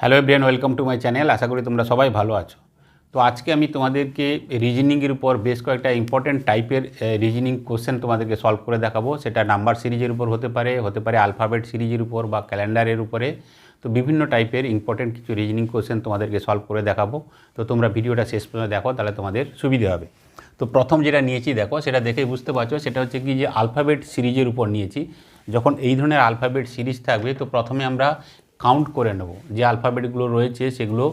Hello everyone welcome to my channel আশা করি তোমরা সবাই ভালো আছো। তো আজকে আমি তোমাদেরকে রিজনিংয়ের উপর বেশ কয়েকটা ইম্পর্টেন্ট টাইপের রিজনিং কোশ্চেন তোমাদেরকে সলভ করে দেখাবো। সেটা নাম্বার সিরিজের উপর হতে পারে হতে পারে আলফাবেট সিরিজের উপর বা ক্যালেন্ডারের উপরে। তো বিভিন্ন টাইপের ইম্পর্টেন্ট কিছু রিজনিং কোশ্চেন তোমাদেরকে সলভ করে দেখাবো। তো তোমরা ভিডিওটা শেষ পর্যন্ত দেখো, তাহলে তোমাদের সুবিধা হবে। তো প্রথম যেটা নিয়েছি দেখো, সেটা দেখেই বুঝতে পারছ, সেটা হচ্ছে কি যে আলফাবেট সিরিজের উপর নিয়েছি। যখন এই ধরনের আলফাবেট সিরিজ থাকবে, তো প্রথমে আমরা কাউন্ট করে নেব। যে আলফাবেটগুলো রয়েছে, সেগুলো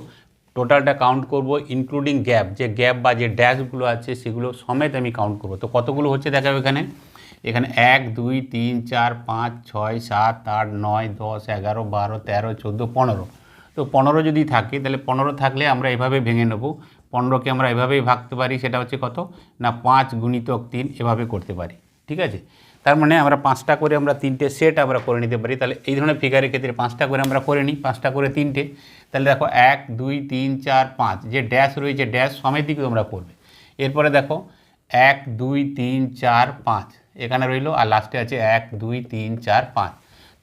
টোটালটা কাউন্ট করব ইনক্লুডিং গ্যাপ যে গ্যাপ বা যে ড্যাশগুলো আছে, সেগুলো সমেত আমি কাউন্ট করব। তো কতগুলো হচ্ছে দেখাবে এখানে? এখানে এক, দুই, তিন, চার, পাঁচ, ছয়, সাত, আট, নয়, দশ, এগারো, বারো, তেরো, চোদ্দ, পনেরো। তো পনেরো যদি থাকে, তাহলে পনেরো থাকলে আমরা এভাবে ভেঙে নেব। পনেরোকে আমরা এভাবেই ভাগতে পারি, সেটা হচ্ছে কত? না, পাঁচ গুণিতক তিন, এভাবে করতে পারি। ঠিক আছে? তার মানে আমরা পাঁচটা করে আমরা তিনটে সেট আমরা করে নিতে পারি। তাহলে এই ধরনের ফিগারের ক্ষেত্রে পাঁচটা করে আমরা করে নিই, পাঁচটা করে তিনটে। তাহলে দেখো এক, দুই, তিন, চার, পাঁচ, যে ড্যাশ রয়েছে ড্যাশ সমেত দিকে তোমরা করবে। এরপরে দেখো এক, দুই, তিন, চার, পাঁচ, এখানে রইল আর লাস্টে আছে এক, দুই, তিন, চার, পাঁচ।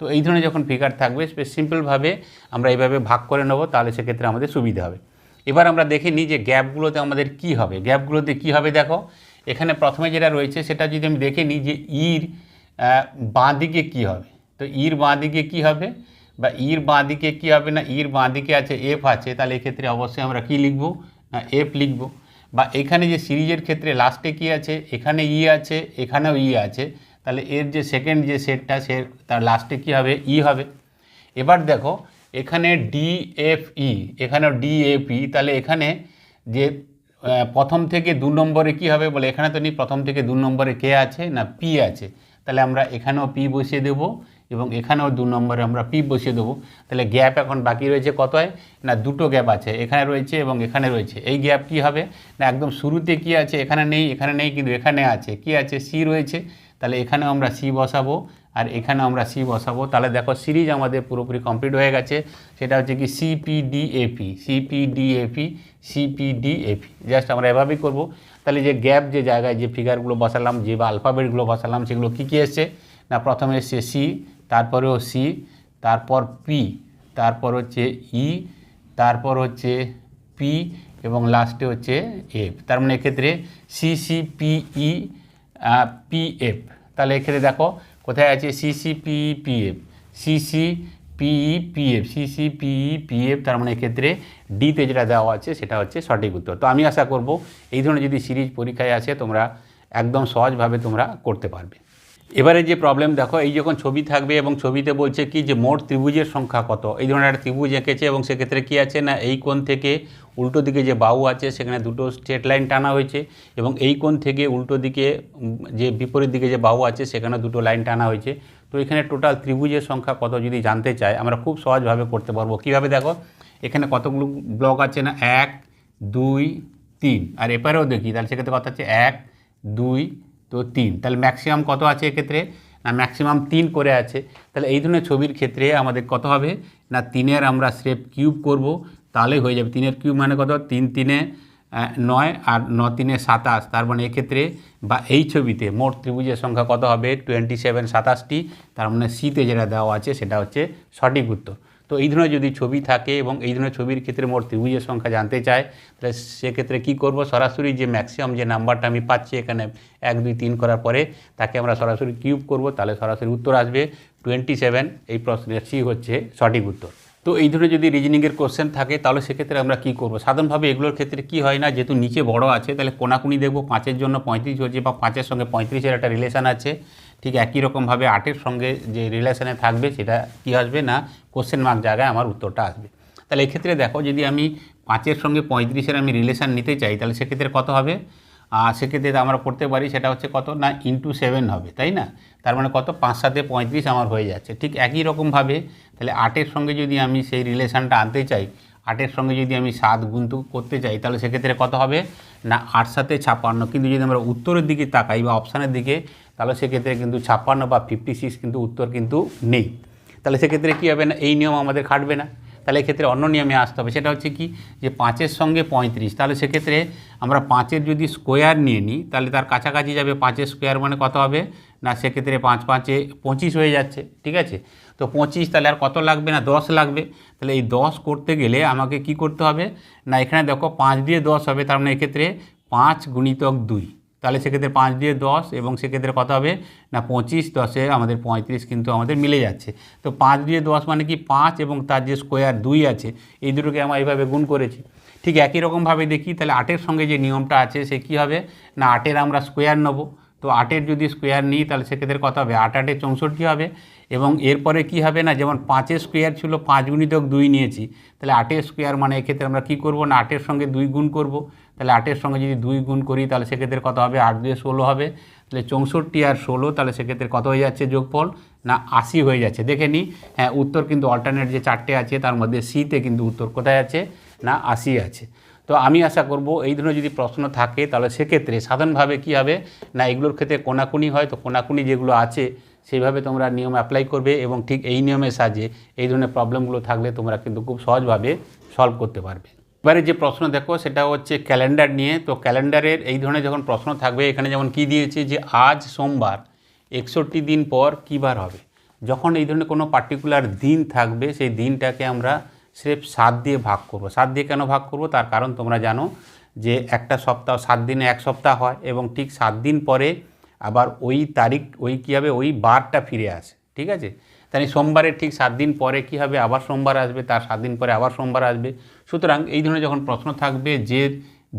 তো এই ধরনের যখন ফিগার থাকবে সিম্পলভাবে আমরা এইভাবে ভাগ করে নেব, তাহলে সেক্ষেত্রে আমাদের সুবিধা হবে। এবার আমরা দেখে নিই যে গ্যাপগুলোতে আমাদের কি হবে। গ্যাপগুলোতে কি হবে দেখো? এখানে প্রথমে যেটা রয়েছে, সেটা যদি আমি দেখে নিই যে ইর বাঁ দিকে কী হবে? তো ইর বাঁ দিকে কী হবে? বা ইর বাঁ দিকে কী হবে না? ইর বাঁ দিকে আছে এফ আছে, তাহলে এক্ষেত্রে অবশ্যই আমরা কি লিখব? না, এফ লিখব। বা এখানে যে সিরিজের ক্ষেত্রে লাস্টে কি আছে? এখানে ই আছে, এখানেও ই আছে। তাহলে এর যে সেকেন্ড যে সেটটা, সে তার লাস্টে কী হবে? ই হবে। এবার দেখো, এখানে ডিএফই এখানেও ডিএপি তাহলে এখানে যে প্রথম থেকে দু নম্বরে কি হবে বলে এখানে তো নেই, প্রথম থেকে দু নম্বরে কে আছে না পি আছে? তাহলে আমরা এখানেও পি বসিয়ে দেবো এবং এখানেও দু নম্বরে আমরা পি বসিয়ে দেবো। তাহলে গ্যাপ এখন বাকি রয়েছে কত হয় না, দুটো গ্যাপ আছে, এখানে রয়েছে এবং এখানে রয়েছে। এই গ্যাপ কি হবে? না, একদম শুরুতে কি আছে, এখানে নেই এখানে নেই, কিন্তু এখানে আছে। কি আছে? সি রয়েছে। তাহলে এখানেও আমরা সি বসাবো। আর এখানে আমরা সি বসাবো। তাহলে দেখো সিরিজ আমাদের পুরোপুরি কমপ্লিট হয়ে গেছে। সেটা হচ্ছে কি সিপিডিএপি সিপিডিএপি সিপিডিএপি জাস্ট আমরা এভাবেই করব। তাহলে যে গ্যাপ যে জায়গায় যে ফিগারগুলো বসালাম, যে বা আলফাবেটগুলো বসালাম, সেগুলো কী কী এসছে? না, প্রথমে এসছে সি তারপরেও সি তারপর পি তারপর হচ্ছে ই তারপর হচ্ছে পি এবং লাস্টে হচ্ছে এফ তার মানে এক্ষেত্রে সিসিপিই পিএফ তাহলে এক্ষেত্রে দেখো কোথায় আছে? CCPE PF CC PE PF CC PE PF তার মানে এক্ষেত্রে ডিতে যেটা দেওয়া আছে সেটা হচ্ছে সঠিক উত্তর। তো আমি আশা করব এই ধরনের যদি সিরিজ পরীক্ষায় আসে তোমরা একদম সহজভাবে তোমরা করতে পারবে। এবারে যে প্রবলেম দেখো, এই যখন ছবি থাকবে এবং ছবিতে বলছে কি যে মোট ত্রিভুজের সংখ্যা কত? এই ধরনের একটা ত্রিভুজ এঁকেছে এবং সেক্ষেত্রে কি আছে না, এই কোণ থেকে উল্টো দিকে যে বাহু আছে, সেখানে দুটো স্ট্রেট লাইন টানা হয়েছে এবং এই কোণ থেকে উল্টো দিকে যে বিপরীত দিকে যে বাহু আছে, সেখানে দুটো লাইন টানা হয়েছে। তো এখানে টোটাল ত্রিভুজের সংখ্যা কত যদি জানতে চাই আমরা খুব সহজভাবে করতে পারব। কীভাবে দেখো? এখানে কতগুলো ব্লক আছে না? এক, দুই, তিন। আর এপারেও দেখি, তাহলে সেক্ষেত্রে কথা হচ্ছে এক, দুই তো তিন। তাহলে ম্যাক্সিমাম কত আছে এক্ষেত্রে? না ম্যাক্সিমাম তিন করে আছে। তাহলে এই ধরনের ছবির ক্ষেত্রে আমাদের কত হবে? না, তিনের আমরা স্রেপ কিউব করব, তাহলে হয়ে যাবে। তিনের কিউব মানে কত? তিন তিনে নয় আর ন তিনে সাতাশ। তার মানে এক্ষেত্রে বা এই ছবিতে মোট ত্রিভুজের সংখ্যা কত হবে? টোয়েন্টি সেভেন সাতাশটি। তার মানে সিতে যেটা দেওয়া আছে, সেটা হচ্ছে সঠিক উত্তর। তো এই ধরনের যদি ছবি থাকে এবং এই ধরনের ছবির ক্ষেত্রে মোট ত্রিভুজের সংখ্যা জানতে চায়, তাহলে সেক্ষেত্রে কী করব? সরাসরি যে ম্যাক্সিমাম যে নাম্বারটা আমি পাচ্ছি এখানে এক, দুই, তিন করার পরে তাকে আমরা সরাসরি কিউব করব, তাহলে সরাসরি উত্তর আসবে টোয়েন্টি সেভেন এই প্রশ্নের সি হচ্ছে সঠিক উত্তর। তো এই ধরনের যদি রিজনিংয়ের কোশ্চেন থাকে, তাহলে সেক্ষেত্রে আমরা কী করব? সাধারণভাবে এগুলোর ক্ষেত্রে কি হয় না, যেহেতু নিচে বড় আছে, তাহলে কোনাকুনি দেখব, পাঁচের জন্য পঁয়ত্রিশ হচ্ছে বা পাঁচের সঙ্গে পঁয়ত্রিশের একটা রিলেশন আছে। ঠিক একই রকমভাবে আটের সঙ্গে যে রিলেশনে থাকবে সেটা কি আসবে না কোশ্চেন মার্ক জায়গায় আমার উত্তরটা আসবে। তাহলে এক্ষেত্রে দেখো যদি আমি পাঁচের সঙ্গে পঁয়ত্রিশের আমি রিলেশন নিতে চাই, তাহলে সেক্ষেত্রে কত হবে? আর সেক্ষেত্রে আমরা করতে পারি সেটা হচ্ছে কত? না ইন্টু সেভেন হবে, তাই না? তার মানে কত? পাঁচ সাথে পঁয়ত্রিশ আমার হয়ে যাচ্ছে। ঠিক একই রকমভাবে তাহলে আটের সঙ্গে যদি আমি সেই রিলেশানটা আনতে চাই আটের সঙ্গে যদি আমি সাত গুণতু করতে চাই, তাহলে সেক্ষেত্রে কত হবে? না, আট সাথে ছাপ্পান্ন কিন্তু যদি আমরা উত্তরের দিকে তাকাই বা অপশানের দিকে তাহলে সেক্ষেত্রে কিন্তু ছাপ্পান্ন বা ফিফটি সিক্স কিন্তু উত্তর কিন্তু নেই। তাহলে সেক্ষেত্রে কী হবে না? এই নিয়ম আমাদের খাটবে না। তাহলে এক্ষেত্রে অন্য নিয়মে আসতে হবে। সেটা হচ্ছে কি? যে পাঁচের সঙ্গে পঁয়ত্রিশ। তাহলে সেক্ষেত্রে আমরা পাঁচের যদি স্কোয়ার নিয়ে নিই, তাহলে তার কাছাকাছি যাবে পাঁচের স্কোয়ার মানে কত হবে? না, সেক্ষেত্রে পাঁচ পাঁচে পঁচিশ হয়ে যাচ্ছে। ঠিক আছে? তো পঁচিশ তাহলে আর কত লাগবে না? দশ লাগবে। তাহলে এই দশ করতে গেলে আমাকে কি করতে হবে? না, এখানে দেখো পাঁচ দিয়ে দশ হবে। তার মানে এক্ষেত্রে পাঁচ গুণিতক দুই। তাহলে সেক্ষেত্রে পাঁচ দিয়ে দশ এবং সেক্ষেত্রে কত হবে? না, পঁচিশ, দশে আমাদের পঁয়ত্রিশ কিন্তু আমাদের মিলে যাচ্ছে। তো পাঁচ দিয়ে দশ মানে কি পাঁচ এবং তার যে স্কোয়ার দুই আছে, এই দুটোকে আমরা এইভাবে গুণ করেছি। ঠিক একই রকমভাবে দেখি, তাহলে আটের সঙ্গে যে নিয়মটা আছে, সে কী হবে? না, আটের আমরা স্কোয়ার নেব। তো আটের যদি স্কোয়ার নিই, তাহলে সেক্ষেত্রে কত হবে? আট আটের চৌষট্টি হবে। এবং এরপরে কি হবে না, যেমন পাঁচের স্কোয়ার ছিল, পাঁচ গুণিতক দুই নিয়েছি, তাহলে আটের স্কোয়ার মানে এক্ষেত্রে আমরা কী করব না, আটের সঙ্গে দুই গুণ করব, তাহলে আটের সঙ্গে যদি দুই গুণ করি, তাহলে সেক্ষেত্রে কত হবে, আট দিয়ে ষোলো হবে, তাহলে চৌষট্টি আর ষোলো, তাহলে সেক্ষেত্রে কত হয়ে যাচ্ছে যোগফল, না আশি হয়ে যাচ্ছে, দেখে নিই হ্যাঁ উত্তর কিন্তু অল্টারনেট যে চারটে আছে, তার মধ্যে সিতে কিন্তু উত্তর কোথায় আছে, না আশি আছে, তো আমি আশা করব এই ধরনের যদি প্রশ্ন থাকে, তাহলে সেক্ষেত্রে সাধারণভাবে কী হবে, না এগুলোর ক্ষেত্রে কোনাকুনি হয়, তো কোনাকুনি যেগুলো আছে সেইভাবে তোমরা নিয়ম অ্যাপ্লাই করবে এবং ঠিক এই নিয়মের সাহায্যে এই ধরনের প্রবলেমগুলো থাকলে তোমরা কিন্তু খুব সহজভাবে সলভ করতে পারবে। এবারে যে প্রশ্ন দেখো, সেটা হচ্ছে ক্যালেন্ডার নিয়ে। তো ক্যালেন্ডারের এই ধরনের যখন প্রশ্ন থাকবে, এখানে যেমন কি দিয়েছে যে আজ সোমবার, একষট্টি দিন পর কী বার হবে? যখন এই ধরনের কোনো পার্টিকুলার দিন থাকবে, সেই দিনটাকে আমরা স্রেফ সাত দিয়ে ভাগ করব। সাত দিয়ে কেন ভাগ করব? তার কারণ তোমরা জানো যে একটা সপ্তাহ সাত দিনে এক সপ্তাহ হয় এবং ঠিক সাত দিন পরে আবার ওই তারিখ, ওই কী হবে, ওই বারটা ফিরে আসে, ঠিক আছে? তাই সোমবারের ঠিক সাত দিন পরে কী হবে? আবার সোমবার আসবে, তার সাত দিন পরে আবার সোমবার আসবে। সুতরাং এই ধরনের যখন প্রশ্ন থাকবে, যে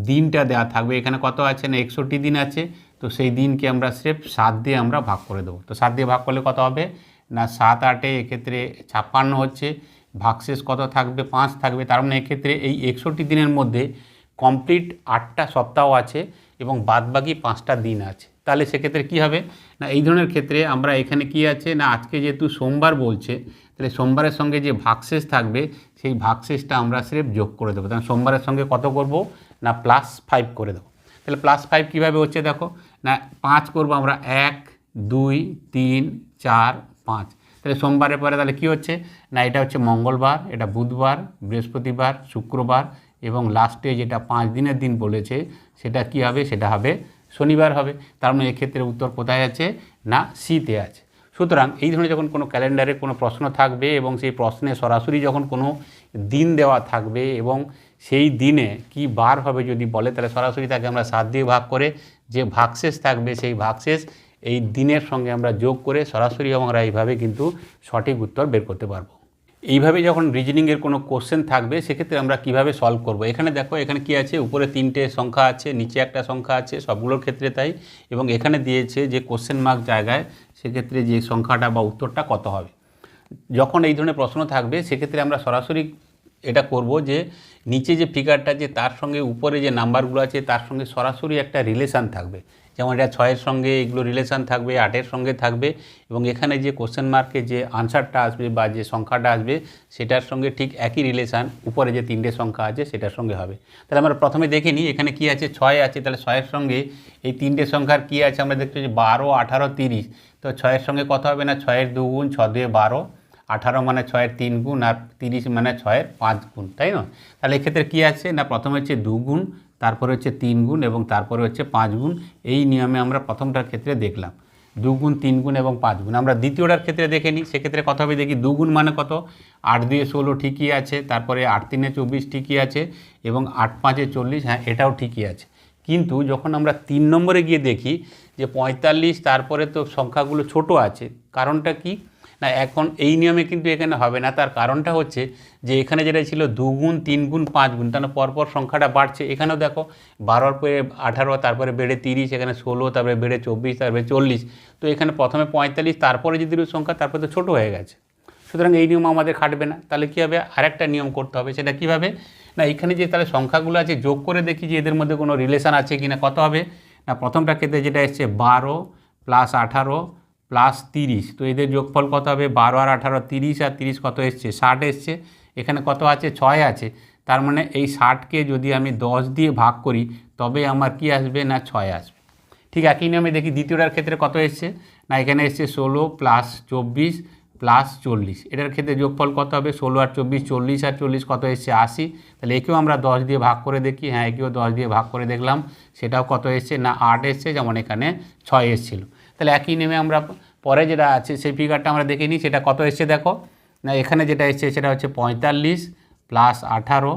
দিনটা দেওয়া থাকবে, এখানে কত আছে না, একষট্টি দিন আছে, তো সেই দিনকে আমরা স্রেফ সাত দিয়ে আমরা ভাগ করে দেবো। তো সাত দিয়ে ভাগ করলে কত হবে? না, সাত আটে এক্ষেত্রে ছাপ্পান্ন হচ্ছে, ভাগশেষ কত থাকবে? পাঁচ থাকবে। তার মানে এক্ষেত্রে এই একষট্টি দিনের মধ্যে কমপ্লিট আটটা সপ্তাহ আছে এবং বাদবাকি পাঁচটা দিন আছে। তাহলে সেক্ষেত্রে কী হবে? না, এই ধরনের ক্ষেত্রে আমরা এখানে কি আছে? না, আজকে যেহেতু সোমবার বলছে, তাহলে সোমবারের সঙ্গে যে ভাগশেষ থাকবে, সেই ভাগশেষটা আমরা স্রেফ যোগ করে দেবো। তাহলে সোমবারের সঙ্গে কত করব? না প্লাস ফাইভ করে দেবো। তাহলে প্লাস ফাইভ কীভাবে হচ্ছে দেখো? না, পাঁচ করব আমরা এক, দুই, তিন, চার, পাঁচ। তাহলে সোমবারের পরে তাহলে কী হচ্ছে? না, এটা হচ্ছে মঙ্গলবার, এটা বুধবার, বৃহস্পতিবার, শুক্রবার এবং লাস্টে যেটা পাঁচ দিনের দিন বলেছে, সেটা কি হবে? সেটা হবে শনিবার হবে। তার মানে এক্ষেত্রে উত্তর কোথায় আছে? না, সিতে আছে। সুতরাং এই ধরনের যখন কোনো ক্যালেন্ডারে কোনো প্রশ্ন থাকবে এবং সেই প্রশ্নে সরাসরি যখন কোনো দিন দেওয়া থাকবে এবং সেই দিনে কি বার হবে যদি বলে, তাহলে সরাসরি তাকে আমরা সাত দিয়ে ভাগ করে যে ভাগশেষ থাকবে সেই ভাগশেষ এই দিনের সঙ্গে আমরা যোগ করে সরাসরি আমরা এইভাবে কিন্তু সঠিক উত্তর বের করতে পারব। এইভাবে যখন রিজনিংয়ের কোনো কোশ্চেন থাকবে, সেক্ষেত্রে আমরা কীভাবে সলভ করব? এখানে দেখো, এখানে কি আছে? উপরে তিনটে সংখ্যা আছে, নিচে একটা সংখ্যা আছে, সবগুলোর ক্ষেত্রে তাই। এবং এখানে দিয়েছে যে কোশ্চেন মার্ক জায়গায়, সেক্ষেত্রে যে সংখ্যাটা বা উত্তরটা কত হবে? যখন এই ধরনের প্রশ্ন থাকবে, সেক্ষেত্রে আমরা সরাসরি এটা করব যে নিচে যে ফিগারটা যে তার সঙ্গে উপরে যে নাম্বারগুলো আছে, তার সঙ্গে সরাসরি একটা রিলেশান থাকবে। যেমন এটা ছয়ের সঙ্গে এগুলো রিলেশান থাকবে, আটের সঙ্গে থাকবে এবং এখানে যে কোশ্চেন মার্কে যে আনসারটা আসবে বা যে সংখ্যাটা আসবে, সেটার সঙ্গে ঠিক একই রিলেশান উপরে যে তিনটে সংখ্যা আছে, সেটার সঙ্গে হবে। তাহলে আমরা প্রথমে দেখে নিই এখানে কি আছে, ছয় আছে, তাহলে ছয়ের সঙ্গে এই তিনটে সংখ্যার কি আছে? আমরা দেখতে পাচ্ছি বারো, আঠারো, তিরিশ। তো ছয়ের সঙ্গে কথা হবে না? ছয়ের দুগুণ ছ দুয়ে বারো। আঠারো মানে ছয়ের তিন গুণ আর তিরিশ মানে ছয়ের পাঁচ গুণ, তাই না? তাহলে এক্ষেত্রে কী আছে? না, প্রথমে হচ্ছে দু গুণ, তারপরে হচ্ছে তিন গুণ এবং তারপরে হচ্ছে পাঁচ গুণ। এই নিয়মে আমরা প্রথমটার ক্ষেত্রে দেখলাম। দু গুণ, তিন গুণ এবং পাঁচ গুণ। আমরা দ্বিতীয়টার ক্ষেত্রে দেখে নিই, সেক্ষেত্রে কত হবে দেখি দু গুণ মানে কত? আট দুয়ে ষোলো ঠিকই আছে, তারপরে আট তিনে চব্বিশ ঠিকই আছে এবং আট পাঁচে চল্লিশ হ্যাঁ এটাও ঠিকই আছে। কিন্তু যখন আমরা তিন নম্বরে গিয়ে দেখি যে পঁয়তাল্লিশ, তারপরে তো সংখ্যাগুলো ছোট আছে, কারণটা কি? না, এখন এই নিয়মে কিন্তু এখানে হবে না। তার কারণটা হচ্ছে যে এখানে যেটা ছিল দুগুণ তিন গুণ পাঁচ গুণ তাহলে পরপর সংখ্যাটা বাড়ছে। এখানেও দেখো বারোর পরে আঠারো, তারপরে বেড়ে তিরিশ, এখানে ষোলো, তারপরে বেড়ে চব্বিশ, তারপরে চল্লিশ। তো এখানে প্রথমে পঁয়তাল্লিশ, তারপরে যদি সংখ্যা, তারপরে তো ছোটো হয়ে গেছে। সুতরাং এই নিয়ম আমাদের খাটবে না। তাহলে কী হবে? আরেকটা নিয়ম করতে হবে, সেটা কীভাবে? না, এখানে যে তাহলে সংখ্যাগুলো আছে, যোগ করে দেখি যে এদের মধ্যে কোনো রিলেশান আছে কি না কত হবে? না প্রথমটা ক্ষেত্রে যেটা এসছে, বারো প্লাস আঠারো প্লাস তিরিশ। তো এদের যোগফল কত হবে? বারো আর আঠারো তিরিশ, আর তিরিশ কত এসছে? ষাট এসছে। এখানে কত আছে? ছয় আছে। তার মানে এই ষাটকে যদি আমি দশ দিয়ে ভাগ করি, তবে আমার কি আসবে না ছয় আসবে? ঠিক একই নিয়মে দেখি দ্বিতীয়টার ক্ষেত্রে কত এসছে? না, এখানে এসছে ষোলো প্লাস চব্বিশ প্লাস চল্লিশ। এটার ক্ষেত্রে যোগফল কত হবে? ষোলো আর চব্বিশ, চল্লিশ, আর চল্লিশ কত এসছে? আশি। তাহলে একেও আমরা দশ দিয়ে ভাগ করে দেখি। হ্যাঁ একেও দশ দিয়ে ভাগ করে দেখলাম। সেটাও কত এসছে? না, আট এসছে। যেমন এখানে ছয় এসেছিল। তাহলে একই নেমে আমরা পরে যেটা আছে, সেই ফিগারটা আমরা দেখে নিই, সেটা কত এসছে দেখো। না, এখানে যেটা এসছে, সেটা হচ্ছে পঁয়তাল্লিশ প্লাস আঠারো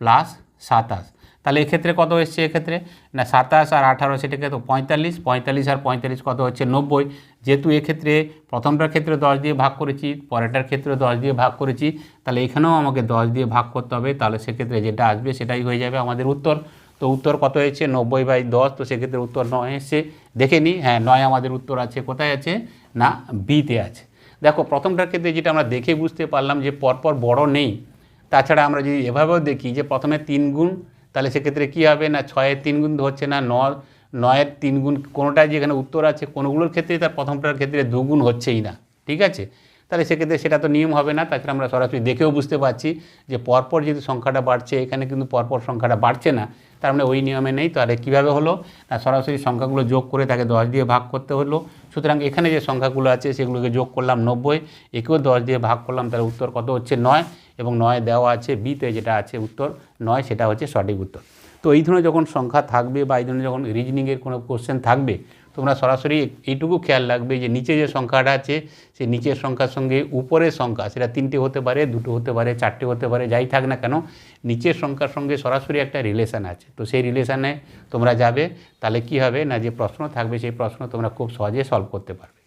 প্লাস সাতাশ। তাহলে এক্ষেত্রে কত এসছে এক্ষেত্রে? না, সাতাশ আর আঠারো সেটাকে তো পঁয়তাল্লিশ পঁয়তাল্লিশ আর পঁয়তাল্লিশ কত হচ্ছে? নব্বই। যেহেতু এক্ষেত্রে প্রথমটার ক্ষেত্রে দশ দিয়ে ভাগ করেছি, পরেরটার ক্ষেত্রে দশ দিয়ে ভাগ করেছি, তাহলে এখানেও আমাকে দশ দিয়ে ভাগ করতে হবে। তাহলে সেক্ষেত্রে যেটা আসবে সেটাই হয়ে যাবে আমাদের উত্তর। তো উত্তর কত হয়েছে? নব্বই বাই দশ, তো সেক্ষেত্রে উত্তর নয় এসছে দেখে নিই হ্যাঁ নয় আমাদের উত্তর আছে, কোথায় আছে? না বিতে আছে। দেখো, প্রথমটার ক্ষেত্রে যেটা আমরা দেখে বুঝতে পারলাম যে পরপর বড় নেই, তাছাড়া আমরা যদি এভাবেও দেখি যে প্রথমে তিন গুণ, তাহলে সেক্ষেত্রে কী হবে? না, ছয়ের তিন গুণ হচ্ছে না ন নয়ের তিন গুণ কোনোটায় যেখানে উত্তর আছে, কোনোগুলোর ক্ষেত্রে, তার প্রথমটার ক্ষেত্রে দুগুণ হচ্ছেই না। ঠিক আছে? তাহলে সেক্ষেত্রে সেটা তো নিয়ম হবে না তাছাড়া আমরা সরাসরি দেখেও বুঝতে পারছি যে পরপর যদি সংখ্যাটা বাড়ছে, এখানে কিন্তু পরপর সংখ্যাটা বাড়ছে না, তার মানে ওই নিয়মে নেই। তাহলে কীভাবে হলো? না সরাসরি সংখ্যাগুলো যোগ করে তাকে দশ দিয়ে ভাগ করতে হলো। সুতরাং এখানে যে সংখ্যাগুলো আছে সেগুলোকে যোগ করলাম নব্বই, একেও দশ দিয়ে ভাগ করলাম, তাহলে উত্তর কত হচ্ছে? নয়, এবং নয় দেওয়া আছে বিতে যেটা আছে উত্তর নয়, সেটা হচ্ছে সঠিক উত্তর। তো এই ধরনের যখন সংখ্যা থাকবে বা এই ধরনের যখন রিজনিংয়ের কোনো কোশ্চেন থাকবে তোমরা সরাসরি এইটুকু খেয়াল রাখবে যে নিচে যে সংখ্যাটা আছে, সেই নিচের সংখ্যার সঙ্গে উপরের সংখ্যা, সেটা তিনটে হতে পারে, দুটো হতে পারে, চারটে হতে পারে, যাই থাক না কেন, নিচের সংখ্যার সঙ্গে সরাসরি একটা রিলেশান আছে। তো সেই রিলেশানে তোমরা যাবে, তাহলে কি হবে না, যে প্রশ্ন থাকবে, সেই প্রশ্ন তোমরা খুব সহজে সলভ করতে পারবে।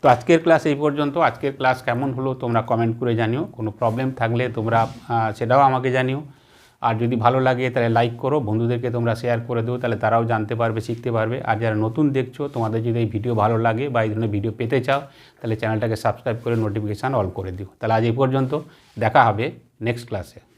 তো আজকের ক্লাস এই পর্যন্ত। আজকের ক্লাস কেমন হলো তোমরা কমেন্ট করে জানিও। কোনো প্রবলেম থাকলে তোমরা সেটাও আমাকে জানিও। আর যদি ভালো লাগে তাহলে লাইক করো, বন্ধুদেরকে তোমরা শেয়ার করে দেবো তাহলে তারাও জানতে পারবে, শিখতে পারবে। আর যারা নতুন দেখছ, তোমাদের যদি এই ভিডিও ভালো লাগে বা এই ধরনের ভিডিও পেতে চাও, তাহলে চ্যানেলটাকে সাবস্ক্রাইব করে নোটিফিকেশান অল করে দিও। তাহলে আজ এই পর্যন্ত, দেখা হবে নেক্সট ক্লাসে